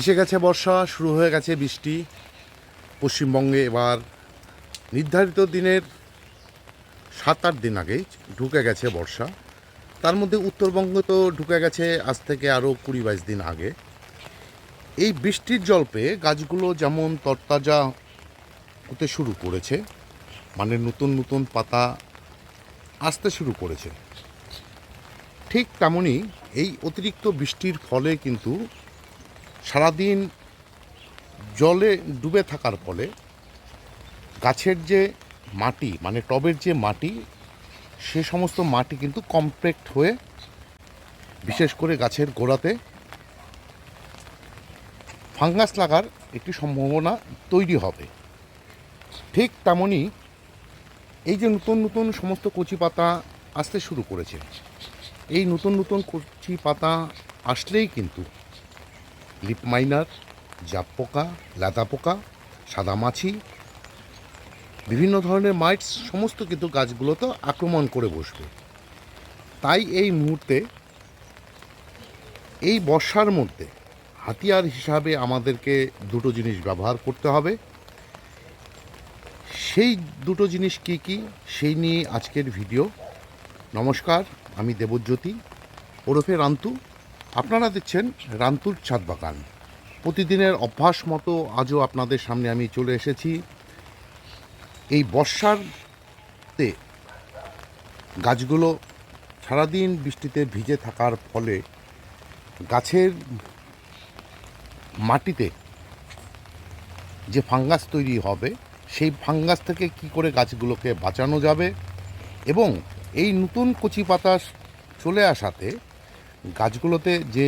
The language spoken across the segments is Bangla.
এসে গেছে বর্ষা, শুরু হয়ে গেছে বৃষ্টি। পশ্চিমবঙ্গে এবার নির্ধারিত দিনের সাত আট দিন আগেই ঢুকে গেছে বর্ষা। তার মধ্যে উত্তরবঙ্গে তো ঢুকে গেছে আজ থেকে আরও কুড়ি বাইশ দিন আগে। এই বৃষ্টির জল পেয়ে গাছগুলো যেমন তরতাজা হতে শুরু করেছে মানে নতুন নতুন পাতা আসতে শুরু করেছে। ঠিক তেমনই এই অতিরিক্ত বৃষ্টির ফলে কিন্তু সারাদিন জলে ডুবে থাকার ফলে গাছের যে মাটি মানে টবের যে মাটি, সে সমস্ত মাটি কিন্তু কমপ্লেক্ট হয়ে বিশেষ করে গাছের গোড়াতে ফাঙ্গাস লাগার একটি সম্ভাবনা তৈরি হবে। ঠিক তেমনই এই যে নতুন নতুন সমস্ত কচি পাতা আসতে শুরু করেছে, এই নতুন নতুন কচি পাতা আসলেই কিন্তু লিপ মাইনার জাপ পোকা লাদা পোকা সাদা মাছি, বিভিন্ন ধরনের মাইটস সমস্ত কিন্তু গাছগুলোতে আক্রমণ করে বসবে। তাই এই মুহূর্তে, এই বর্ষার মধ্যে হাতিয়ার হিসাবে আমাদেরকে দুটো জিনিস ব্যবহার করতে হবে। সেই দুটো জিনিস কি কি, সেই নিয়ে আজকের ভিডিও। নমস্কার, আমি দেবজ্যোতি, ওরফে রান্তু। আপনারা দেখছেন রান্তুর ছাদ বাগান। প্রতিদিনের অভ্যাস মতো আজও আপনাদের সামনে আমি চলে এসেছি। এই বর্ষারতে গাছগুলো সারাদিন বৃষ্টিতে ভিজে থাকার ফলে গাছের মাটিতে যে ফাঙ্গাস তৈরি হবে, সেই ফাঙ্গাস থেকে কি করে গাছগুলোকে বাঁচানো যাবে এবং এই নতুন কচি পাতা চলে আসাতে গাছগুলোতে যে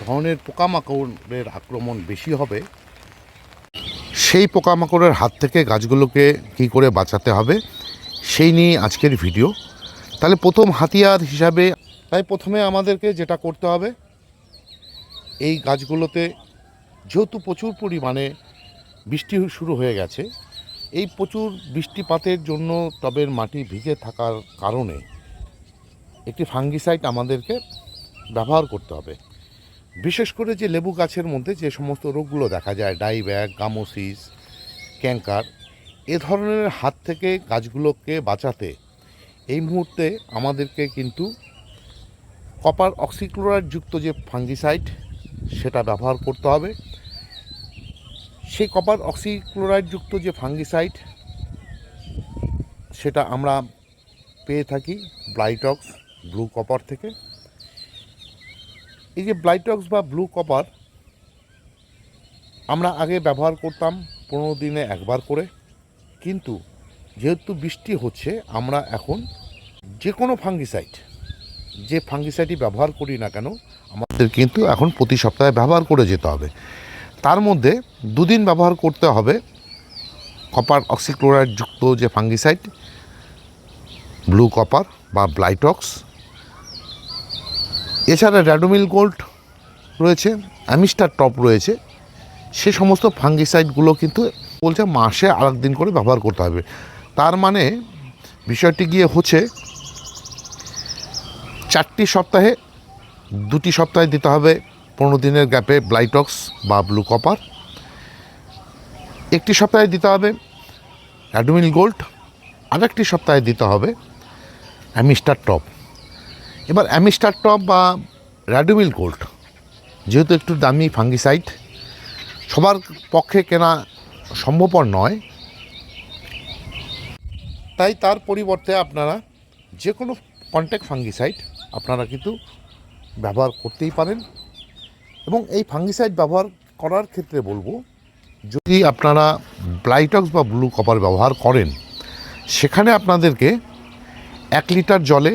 ধরনের পোকামাকড়ের আক্রমণ বেশি হবে, সেই পোকামাকড়ের হাত থেকে গাছগুলোকে কি করে বাঁচাতে হবে, সেই নিয়ে আজকের ভিডিও। তাহলে প্রথম হাতিয়ার হিসাবে তাই প্রথমে আমাদেরকে যেটা করতে হবে, এই গাছগুলোতে যেহেতু প্রচুর পরিমাণে বৃষ্টি শুরু হয়ে গেছে, এই প্রচুর বৃষ্টিপাতের জন্য টবের মাটি ভিজে থাকার কারণে একটি ফাঙ্গিসাইড আমাদেরকে ব্যবহার করতে হবে। বিশেষ করে যে লেবু গাছের মধ্যে যে সমস্ত রোগগুলো দেখা যায় ডাইব্যাক গামোসিস ক্যাঙ্কার এ ধরনের হাত থেকে গাছগুলোকে বাঁচাতে এই মুহূর্তে আমাদেরকে কিন্তু কপার অক্সিক্লোরাইড যুক্ত যে ফাঙ্গিসাইড সেটা ব্যবহার করতে হবে। সেই কপার অক্সিক্লোরাইড যুক্ত যে ফাঙ্গিসাইড সেটা আমরা পেয়ে থাকি ব্লাইটক্স ব্লু কপার থেকে। এই যে ব্লাইটক্স বা ব্লু কপার আমরা আগে ব্যবহার করতাম পনেরো দিনে একবার করে। কিন্তু যেহেতু বৃষ্টি হচ্ছে, আমরা এখন যে কোনো ফাঙ্গিসাইড যে ফাঙ্গিসাইডই ব্যবহার করি না কেন, আমাদের কিন্তু এখন প্রতি সপ্তাহে ব্যবহার করে যেতে হবে। তার মধ্যে দুদিন ব্যবহার করতে হবে কপার অক্সিক্লোরাইড যুক্ত যে ফাঙ্গিসাইড ব্লু কপার বা ব্লাইটক্স এছাড়া র্যাডোমিল গোল্ড রয়েছে অ্যামিস্টার টপ রয়েছে, সে সমস্ত ফাঙ্গিসাইডগুলো কিন্তু বলছে মাসে আর দিন করে ব্যবহার করতে হবে। তার মানে বিষয়টি গিয়ে হচ্ছে, চারটি সপ্তাহে দুটি সপ্তাহে দিতে হবে পনেরো দিনের গ্যাপে ব্লাইটক্স বা ব্লু কপার একটি সপ্তাহে দিতে হবে অ্যাডমিল গোল্ড আর একটি সপ্তাহে দিতে হবে অ্যামিস্টার টপ এবার অ্যামিস্টার টপ বা র্যাডোমিল গোল্ড, যেহেতু একটু দামি ফাঙ্গিসাইড, সবার পক্ষে কেনা সম্ভবপর নয়। তাই তার পরিবর্তে আপনারা যে কোনো কন্ট্যাক্ট ফাঙ্গিসাইড আপনারা কিন্তু ব্যবহার করতেই পারেন। এবং এই ফাঙ্গিসাইড ব্যবহার করার ক্ষেত্রে বলব, যদি আপনারা ব্লাইটক্স বা ব্লু কপার ব্যবহার করেন, সেখানে আপনাদেরকে এক লিটার জলে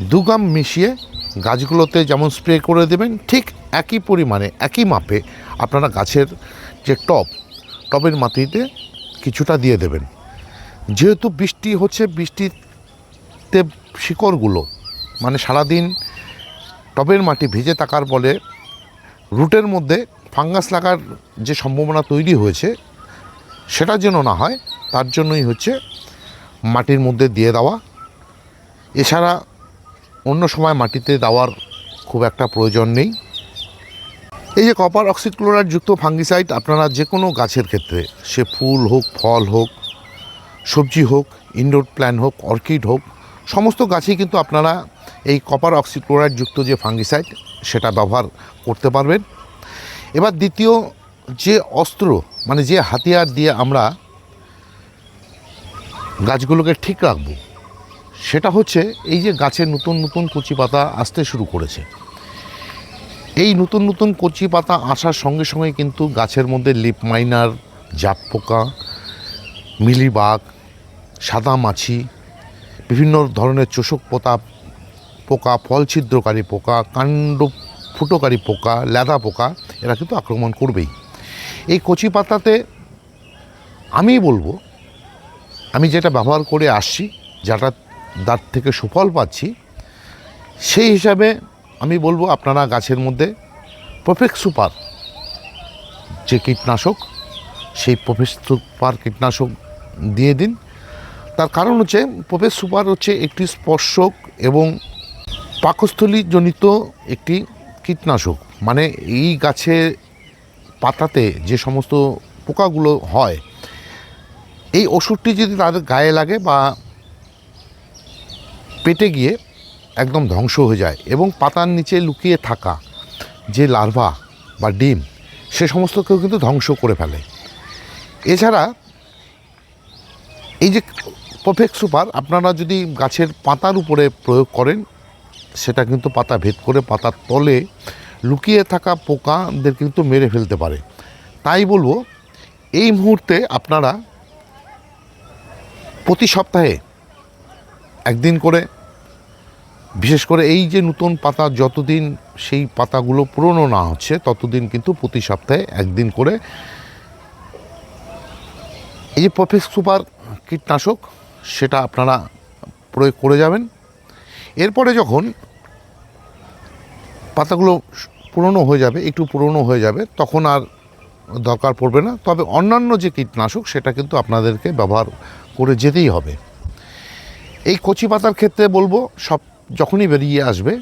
দু গ্রাম মিশিয়ে গাছগুলোতে যেমন স্প্রে করে দেবেন, ঠিক একই পরিমাণে, একই মাপে আপনারা গাছের যে টব, টবের মাটিতে কিছুটা দিয়ে দেবেন। যেহেতু বৃষ্টি হচ্ছে, বৃষ্টিতে শিকড়গুলো মানে সারাদিন টবের মাটি ভিজে থাকার ফলে রুটের মধ্যে ফাঙ্গাস লাগার যে সম্ভাবনা তৈরি হয়েছে, সেটা যেন না হয়, তার জন্যই হচ্ছে মাটির মধ্যে দিয়ে দেওয়া। এছাড়া অন্য সময় মাটিতে দেওয়ার খুব একটা প্রয়োজন নেই। এই যে কপার অক্সিক্লোরাইড যুক্ত ফাঙ্গিসাইড আপনারা যে কোনো গাছের ক্ষেত্রে, সে ফুল হোক, ফল হোক, সবজি হোক ইনডোর প্ল্যান্ট হোক অর্কিড হোক, সমস্ত গাছেই কিন্তু আপনারা এই কপার অক্সিক্লোরাইড যুক্ত যে ফাঙ্গিসাইড সেটা ব্যবহার করতে পারবেন। এবার দ্বিতীয় যে অস্ত্র মানে যে হাতিয়ার দিয়ে আমরা গাছগুলোকে ঠিক রাখব সেটা হচ্ছে এই যে গাছের নতুন নতুন কচি পাতা আসতে শুরু করেছে। এই নতুন নতুন কচি পাতা আসার সঙ্গে সঙ্গে কিন্তু গাছের মধ্যে লিপ মাইনার, জাপ পোকা, মিলিবাগ, সাদা মাছি, বিভিন্ন ধরনের চোষক পোতা পোকা ফল ছিদ্রকারী পোকা, কাণ্ড ফুটোকারী পোকা লেদা পোকা, এরা কিন্তু আক্রমণ করবেই। এই কচি পাতাতে আমি বলব, আমি যেটা ব্যবহার করে আসছি যেটা তার থেকে সুফল পাচ্ছি। সেই হিসাবে আমি বলব আপনারা গাছের মধ্যে প্রফেক্ট সুপার যে কীটনাশক, সেই প্রফেক্ট সুপার কীটনাশক দিয়ে দিন। তার কারণ হচ্ছে প্রফেক্ট সুপার হচ্ছে একটি স্পর্শক এবং পাকস্থলীজনিত একটি কীটনাশক। মানে এই গাছে পাতাতে যে সমস্ত পোকাগুলো হয়, এই ওষুধটি যদি তাদের গায়ে লাগে বা পেটে গিয়ে একদম ধ্বংস হয়ে যায় এবং পাতার নিচে লুকিয়ে থাকা যে লার্ভা বা ডিম, সে সমস্তকেও কিন্তু ধ্বংস করে ফেলে। এছাড়া এই যে পারফেক্ট সুপার, আপনারা যদি গাছের পাতার উপরে প্রয়োগ করেন, সেটা কিন্তু পাতা ভেদ করে পাতার তলে লুকিয়ে থাকা পোকাদের কিন্তু মেরে ফেলতে পারে। তাই বলব, এই মুহূর্তে আপনারা প্রতি সপ্তাহে একদিন করে বিশেষ করে এই যে নতুন পাতা যতদিন সেই পাতাগুলো পুরনো না হচ্ছে, ততদিন কিন্তু প্রতি সপ্তাহে একদিন করে এই যে প্রফেক্ট সুপার কীটনাশক, সেটা আপনারা প্রয়োগ করে যাবেন। এরপরে যখন পাতাগুলো পুরনো হয়ে যাবে, একটু পুরনো হয়ে যাবে, তখন আর দরকার পড়বে না। তবে অন্যান্য যে কীটনাশক, সেটা কিন্তু আপনাদেরকে ব্যবহার করে যেতেই হবে। এই কচি পাতার ক্ষেত্রে বলব, সব যখনই বেরিয়ে আসবে,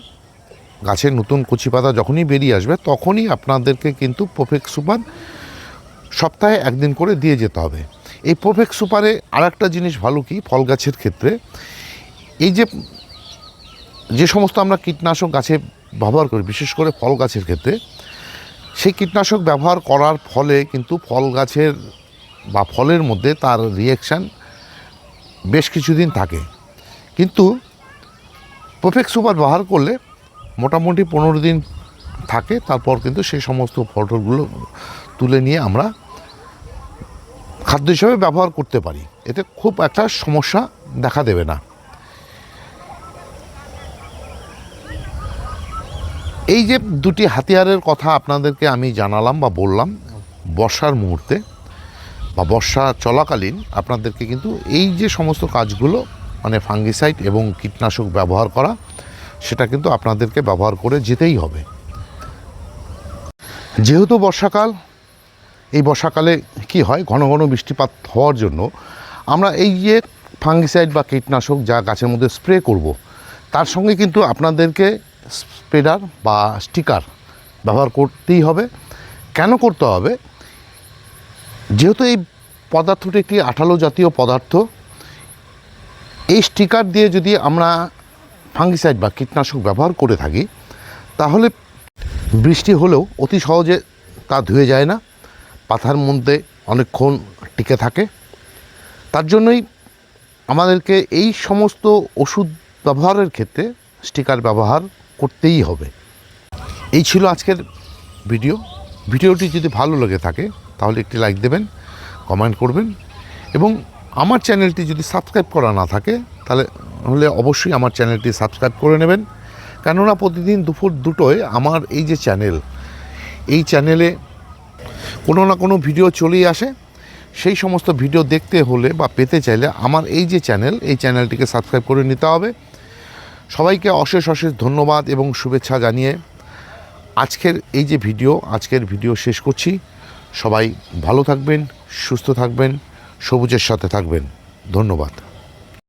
গাছের নতুন কচি পাতা যখনই বেরিয়ে আসবে, তখনই আপনাদেরকে কিন্তু প্রফেক্ট সুপার সপ্তাহে একদিন করে দিয়ে যেতে হবে। এই প্রফেক্ট সুপারে আর একটা জিনিস ভালো কি? ফল গাছের ক্ষেত্রে এই যে যে সমস্ত আমরা কীটনাশক গাছে ব্যবহার করি, বিশেষ করে ফল গাছের ক্ষেত্রে, সেই কীটনাশক ব্যবহার করার ফলে কিন্তু ফল গাছের বা ফলের মধ্যে তার রিয়েকশান বেশ কিছুদিন থাকে। কিন্তু পারফেক্ট সুপার ব্যবহার করলে মোটামুটি পনেরো দিন থাকে, তারপর কিন্তু সেই সমস্ত ফটোগুলো তুলে নিয়ে আমরা খাদ্য হিসাবে ব্যবহার করতে পারি। এতে খুব একটা সমস্যা দেখা দেবে না। এই যে দুটি হাতিয়ারের কথা আপনাদেরকে আমি জানালাম বা বললাম, বর্ষার মুহূর্তে বা বর্ষা চলাকালীন আপনাদেরকে কিন্তু এই যে সমস্ত কাজগুলো মানে ফাঙ্গিসাইড এবং কীটনাশক ব্যবহার করা, সেটা কিন্তু আপনাদেরকে ব্যবহার করে যেতেই হবে। যেহেতু বর্ষাকাল, এই বর্ষাকালে কি হয়? ঘন ঘন বৃষ্টিপাত হওয়ার জন্য আমরা এই যে ফাঙ্গিসাইড বা কীটনাশক যা গাছের মধ্যে স্প্রে করব, তার সঙ্গে কিন্তু আপনাদেরকে স্প্রেডার বা স্টিকার ব্যবহার করতেই হবে। কেন করতে হবে? যেহেতু এই পদার্থটি একটি আঠালো জাতীয় পদার্থ এই স্টিকার দিয়ে যদি আমরা ফাঙ্গিসাইড বা কীটনাশক ব্যবহার করে থাকি, তাহলে বৃষ্টি হলেও অতি সহজে তা ধুয়ে যায় না, পাথার মধ্যে অনেকক্ষণ টিকে থাকে। তার জন্যই আমাদেরকে এই সমস্ত ওষুধ ব্যবহারের ক্ষেত্রে স্টিকার ব্যবহার করতেই হবে। এই ছিল আজকের ভিডিও। ভিডিওটি যদি ভালো লেগে থাকে, তাহলে একটি লাইক দেবেন কমেন্ট করবেন এবং আমার চ্যানেলটি যদি সাবস্ক্রাইব করা না থাকে, তাহলে হলে অবশ্যই আমার চ্যানেলটি সাবস্ক্রাইব করে নেবেন। কেননা প্রতিদিন দুপুর দুটোয় আমার এই যে চ্যানেল, এই চ্যানেলে কোনো না কোনো ভিডিও চলেই আসে। সেই সমস্ত ভিডিও দেখতে হলে বা পেতে চাইলে আমার এই যে চ্যানেল, এই চ্যানেলটিকে সাবস্ক্রাইব করে নিতে হবে। সবাইকে অশেষ অশেষ ধন্যবাদ এবং শুভেচ্ছা জানিয়ে আজকের এই যে ভিডিও, আজকের ভিডিও শেষ করছি। সবাই ভালো থাকবেন, সুস্থ থাকবেন। সবুজের সাথে থাকবেন। ধন্যবাদ।